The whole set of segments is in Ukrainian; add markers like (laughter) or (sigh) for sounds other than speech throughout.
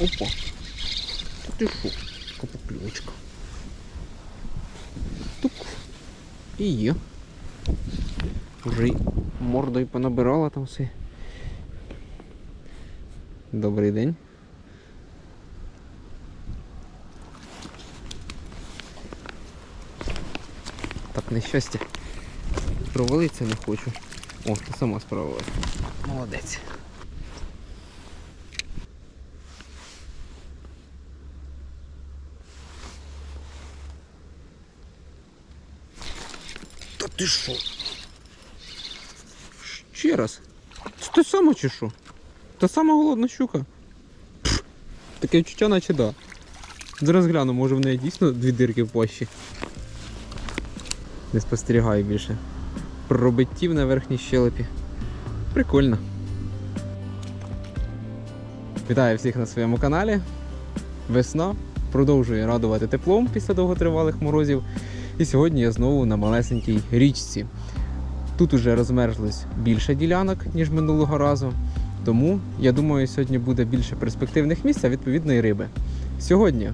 Опа. Та ти що? Капокльовочка. Тук. І є. Вже й мордою понабирала там все. Добрий день. Так, нещастя. Провалитися не хочу. О, ти сама справилась. Молодець. Ти що? Ще раз. Це те саме чи що? Та сама голодна щука. Таке відчуття наче да. Зараз гляну, може в неї дійсно дві дирки в пащі. Не спостерігаю більше. Пробиттів на верхній щелепі. Прикольно. Вітаю всіх на своєму каналі. Весна продовжує радувати теплом після довготривалих морозів. І сьогодні я знову на малесенькій річці. Тут уже розмерзлось більше ділянок, ніж минулого разу. Тому я думаю, сьогодні буде більше перспективних місць, а відповідно і риби. Сьогодні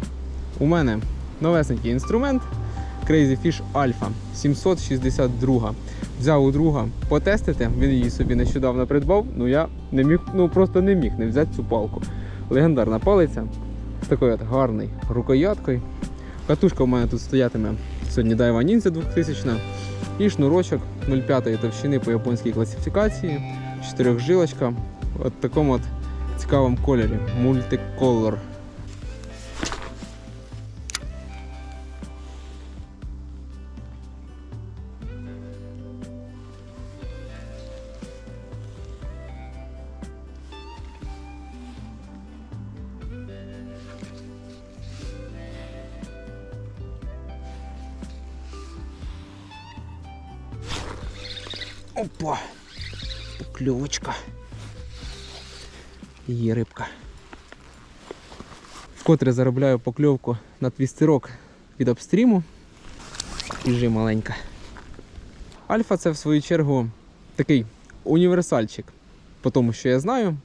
у мене новесенький інструмент Crazy Fish Alpha 762. Взяв у друга потестити, він її собі нещодавно придбав. Ну я не міг, ну просто не міг не взяти цю палку. Легендарна палиця з такою от гарною рукояткою. Катушка у мене тут стоятиме сьогодні Daiwa Ninja 2000 і шнурочок 0,5 товщини по японській класифікації, чотирьохжилочка от такому от цікавому кольорі. Мультиколор. Опа! Покльовочка. Є рибка. Вкотре заробляю покльовку на твістерок від обстріму. Іжи маленька. Альфа це в свою чергу такий універсальчик. По тому, що я знаю,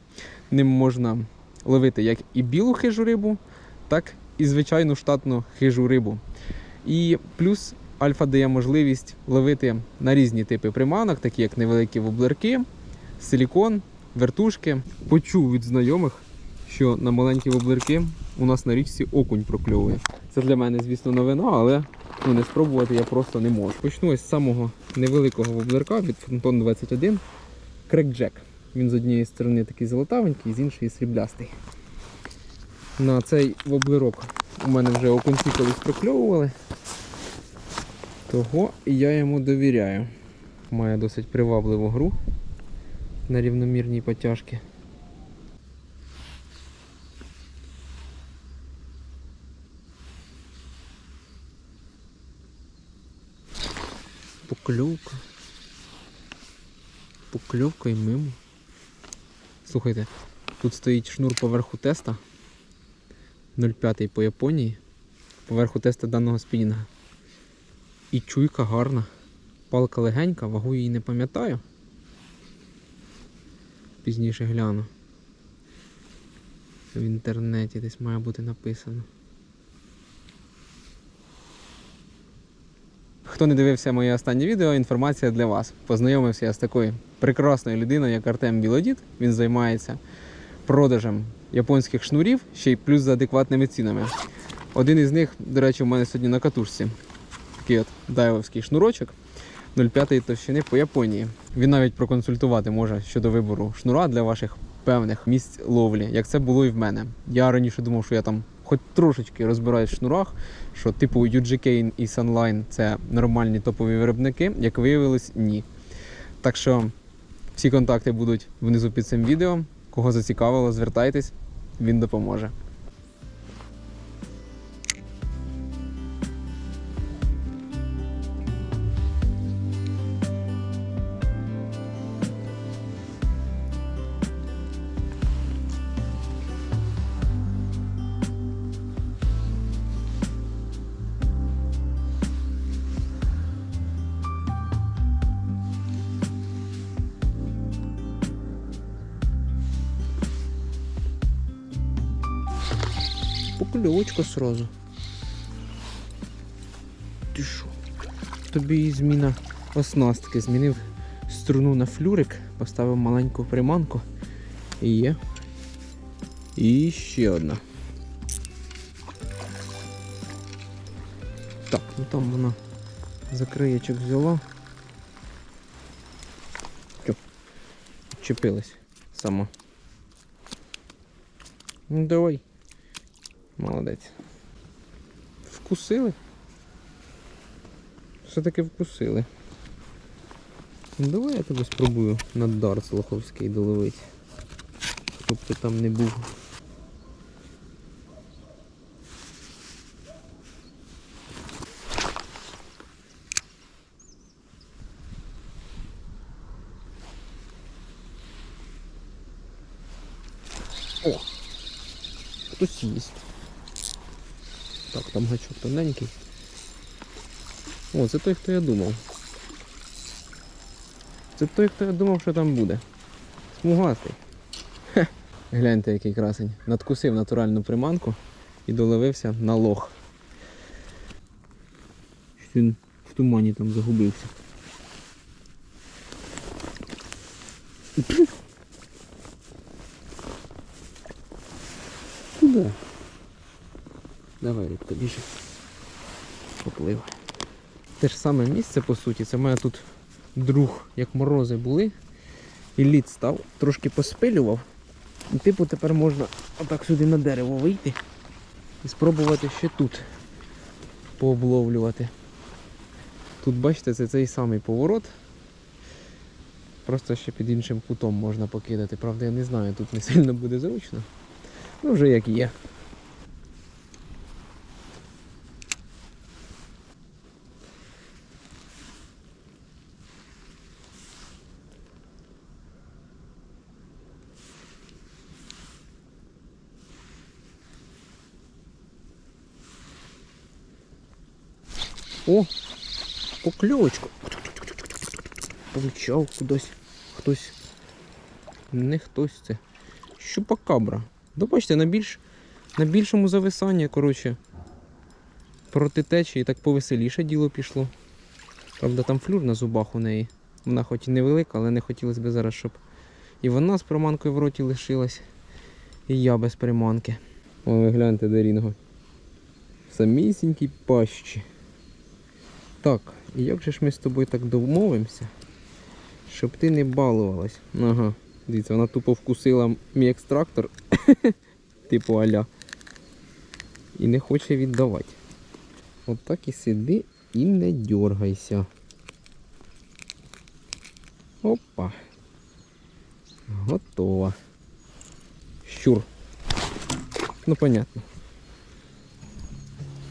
ним можна ловити як і білу хижу рибу, так і звичайну штатну хижу рибу. І плюс Альфа дає можливість ловити на різні типи приманок, такі як невеликі воблерки, силікон, вертушки. Почув від знайомих, що на маленькі воблерки у нас на річці окунь прокльовує. Це для мене, звісно, новина, але ну, не спробувати я просто не можу. Почну ось з самого невеликого воблерка від Фронтон 21 Крекджек. Він з однієї сторони такий золотавенький, з іншої сріблястий. На цей воблерок у мене вже окунці колись прокльовували. Того я йому довіряю. Має досить привабливу гру на рівномірній потяжці. Покльовка. Покльовка і мимо. Слухайте, тут стоїть шнур поверху теста 0,5 по Японії. Поверху теста даного спінінга. І чуйка гарна. Палка легенька, вагу її не пам'ятаю. Пізніше гляну. В інтернеті десь має бути написано. Хто не дивився моє останнє відео, інформація для вас. Познайомився я з такою прекрасною людиною, як Артем Білодід. Він займається продажем японських шнурів, ще й плюс за адекватними цінами. Один із них, до речі, у мене сьогодні на катушці такий от дайвовський шнурочок 0,5 товщини по Японії. Він навіть проконсультувати може щодо вибору шнура для ваших певних місць ловлі, як це було і в мене. Я раніше думав, що я там хоч трошечки розбираюсь в шнурах, що типу UG і Sunline це нормальні топові виробники. Як виявилось, ні. Так що всі контакти будуть внизу під цим відео. Кого зацікавило, звертайтесь, він допоможе. Покльовочка сразу. Ти що? Тобі зміна оснастки. Змінив струну на флюрик, поставив маленьку приманку. І є. І ще одна. Так, ну там вона закриєчок взяла. Чепилась сама. Ну давай. Молодець. Вкусили? Все-таки вкусили. Ну, давай я тебе спробую на дарц лоховський доловити. Хто ти там не був. О! Хтось їсть. Так, там гачок тоненький. О, це той, хто я думав. Це той, хто я думав, що там буде. Смугастий. Хе. Гляньте, який красень. Надкусив натуральну приманку і доловився на лох. Щось Він в тумані там загубився. Куда? Давай, рибка, біжи. Поплив. Те ж саме місце, по суті, це в мене тут друг, як морози були, і лід став, трошки поспилював. І типу тепер можна отак сюди на дерево вийти і спробувати ще тут пообловлювати. Тут, бачите, це цей самий поворот. Просто ще під іншим кутом можна покидати. Правда, я не знаю, тут не сильно буде зручно. Ну вже як є. О! Покльовочку. Получав кудись. Хтось. Не хтось це. Щупакабра. Да бачите, на більш на більшому зависанні, коротше, проти течії так повеселіше діло пішло. Правда, там флюр на зубах у неї. Вона хоч і невелика, але не хотілося б зараз, щоб і вона з приманкою в роті лишилась, і я без приманки. О, ви гляньте, де рінго. Самісінькій пащі. Так, і як же ж ми з тобою так домовимося, щоб ти не балувалась? Ага, дивіться, вона тупо вкусила мій екстрактор, (coughs) типу аля. І не хоче віддавати. От так і сиди і не дергайся. Опа. Готово. Щур. Ну понятно.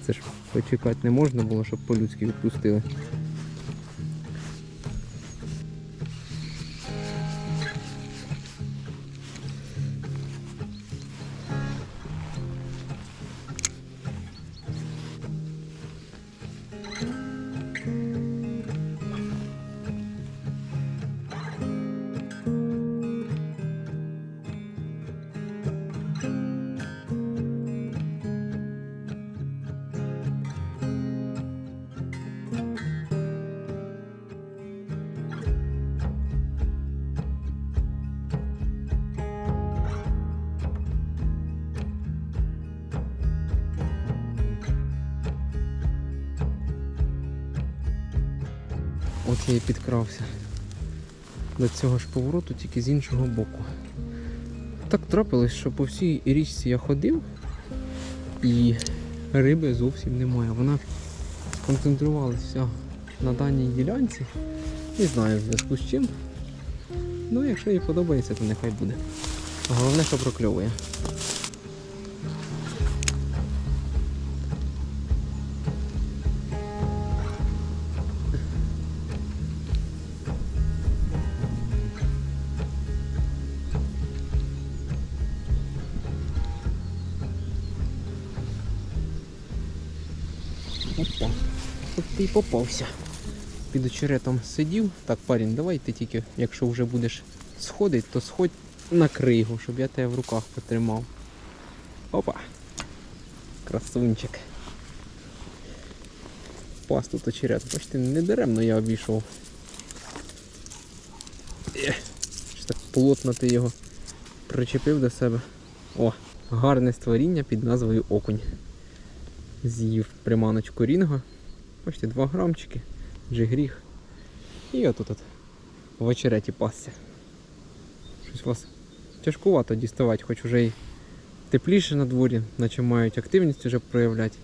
Це ж почекати не можна було, щоб по-людськи відпустили. Я підкрався до цього ж повороту, тільки з іншого боку. Так трапилось, що по всій річці я ходив і риби зовсім немає. Вона сконцентрувалася на даній ділянці. Не знаю в зв'язку з чим. Ну, якщо їй подобається, то нехай буде. Головне, що прокльовує. Опа. Тут ти й попався. Під очеретом сидів. Так, парень, давай ти тільки, якщо вже будеш сходити, то сходь на кригу, щоб я тебе в руках потримав. Опа. Красунчик. Пас тут очерет. Бачите, не даремно я обійшов. Щось так плотно ти його причепив до себе. О, гарне створіння під назвою Окунь. З'їв приманочку рінга. Бачите, 2 грамчики, джигріх. І отут от в очереті пасся. Щось вас тяжкувато діставати, хоч уже й тепліше на дворі, наче мають активність вже проявляти.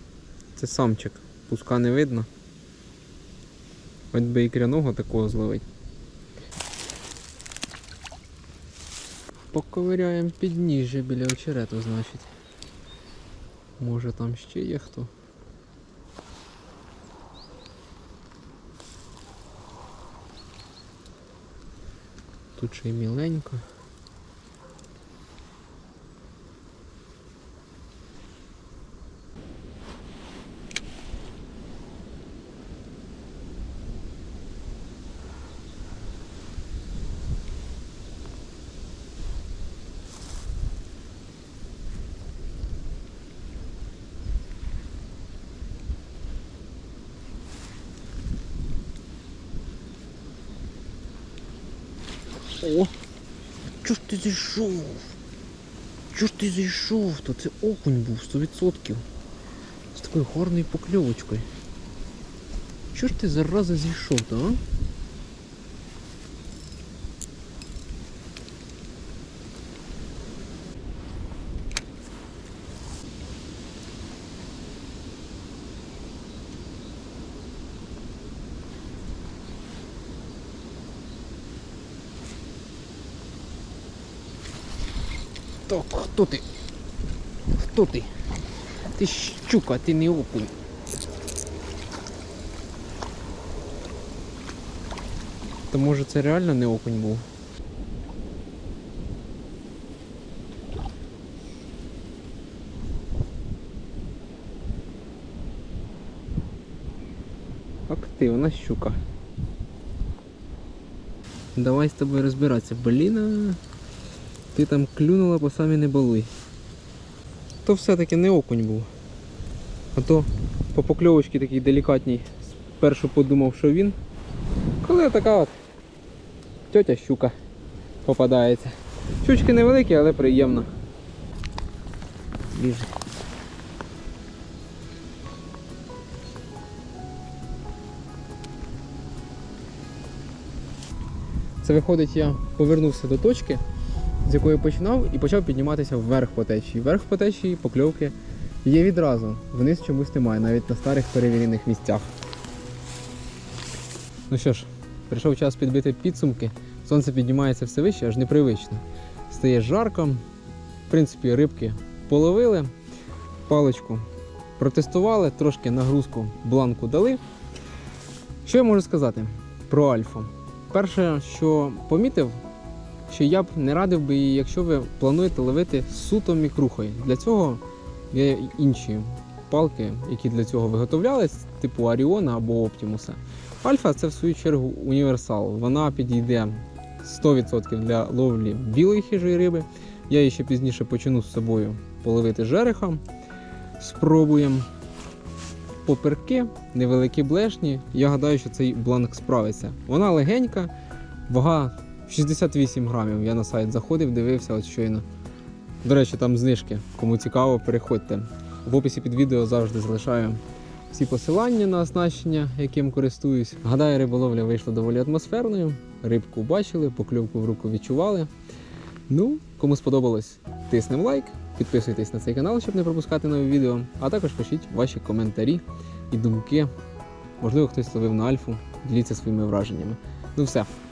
Це самчик, пуска не видно. Хоч би і кряного такого зловить. Поковиряємо підніжжя біля очерету, значить. Може там ще є хто. Тут ще й міленько. О! Чого ж ти зійшов? Чого ж ти зійшов? То це окунь був 100%. З такою гарною покльовочкою. Чого ж ти зараза зійшов, то, а? Так, хто ти? Хто ти? Ти щука, ти не окунь. То може це реально не окунь був? Активна щука. Давай з тобою розбиратися. Блін. Ти там клюнула, по самі не балуй. То все-таки не окунь був. А то по покльовочці такий делікатній. Спершу подумав, що він. Коли така от тьотя щука попадається. Щучки невеликі, але приємно. Біжить. Це виходить, я повернувся до точки, з якої починав, і почав підніматися вверх по течії. Вверх по течії покльовки є відразу. Вниз чомусь немає, навіть на старих перевірених місцях. Ну що ж, прийшов час підбити підсумки. Сонце піднімається все вище, аж непривично. Стає жарко. В принципі, рибки половили, паличку протестували, трошки нагрузку бланку дали. Що я можу сказати про альфу? Перше, що помітив, що я б не радив би її, якщо ви плануєте ловити суто мікрухою. Для цього є інші палки, які для цього виготовлялись, типу Аріона або Оптімуса. Альфа це в свою чергу універсал. Вона підійде 100% для ловлі білої хижої риби. Я її ще пізніше почну з собою половити жереха. Спробуємо. Поперки, невеликі блешні. Я гадаю, що цей бланк справиться. Вона легенька, вага 68 грамів. Я на сайт заходив, дивився от щойно. До речі, там знижки. Кому цікаво, переходьте. В описі під відео завжди залишаю всі посилання на оснащення, яким користуюсь. Гадаю, риболовля вийшла доволі атмосферною. Рибку бачили, покльовку в руку відчували. Ну, кому сподобалось, тиснем лайк, підписуйтесь на цей канал, щоб не пропускати нові відео, а також пишіть ваші коментарі і думки. Можливо, хтось ловив на альфу, діліться своїми враженнями. Ну все,